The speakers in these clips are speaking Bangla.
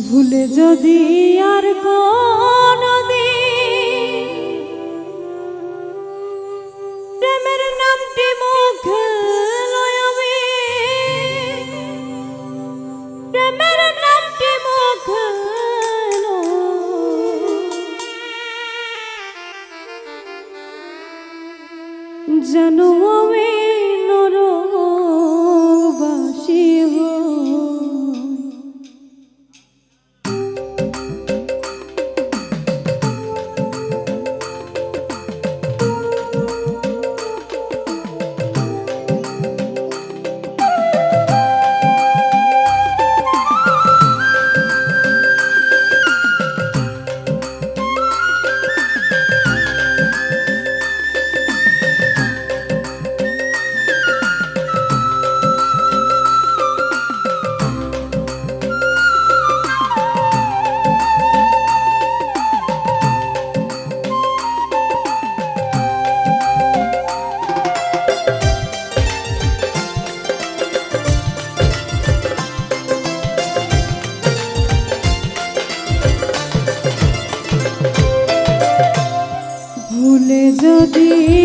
ভুলে যদি আর কোনদিন প্রেমের নামটি মুখে জানো আমি যদি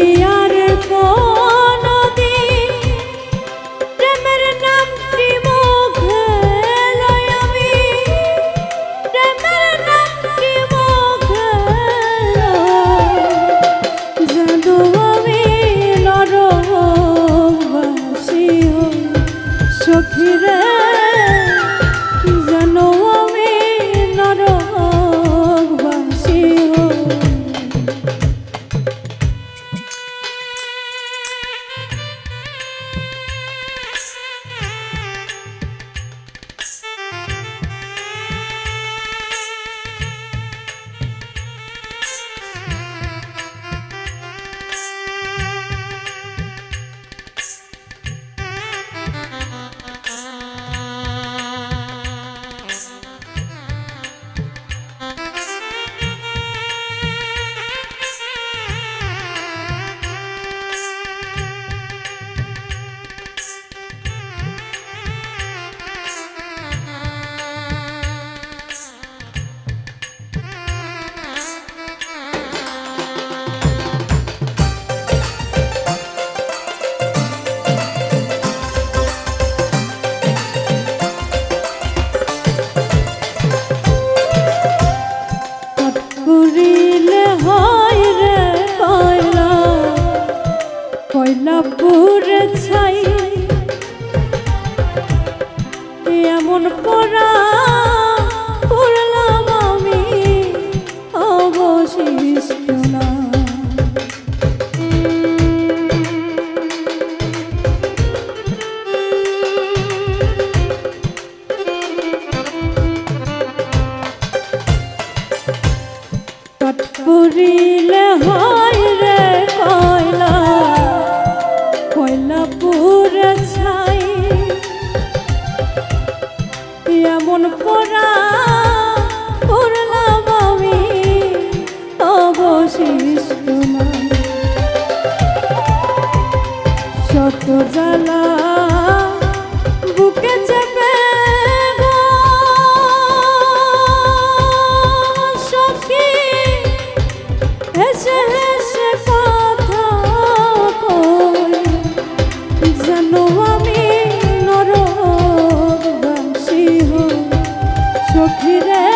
এমন পরা এমন পরা পড়লাম আমি। অবশিষ্ট শত জ্বালা বুকে চেপে সখী কই সখীরে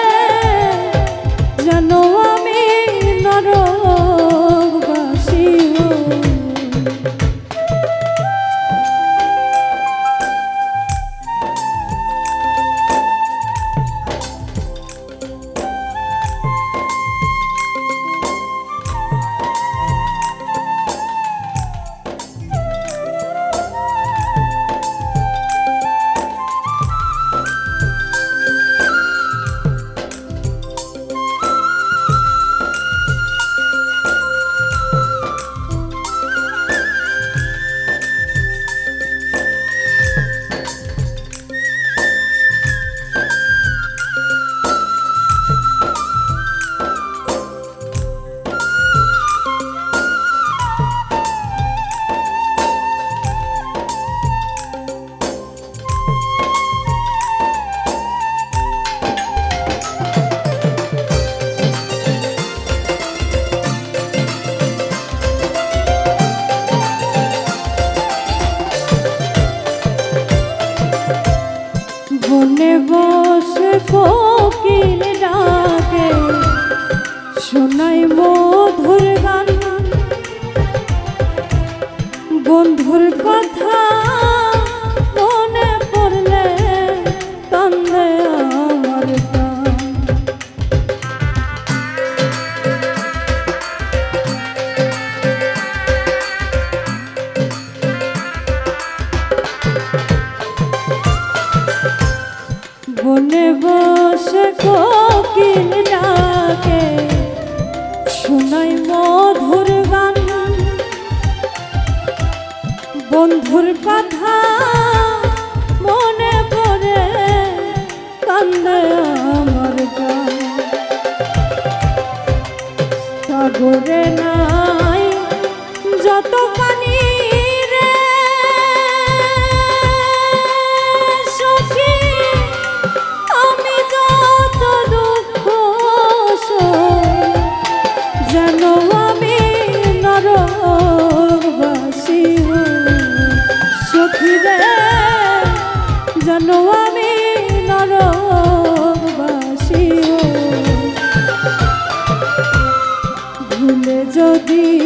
I want. মধুর কথা মনে পড়ে কান্দে সগরে নাই যত যদি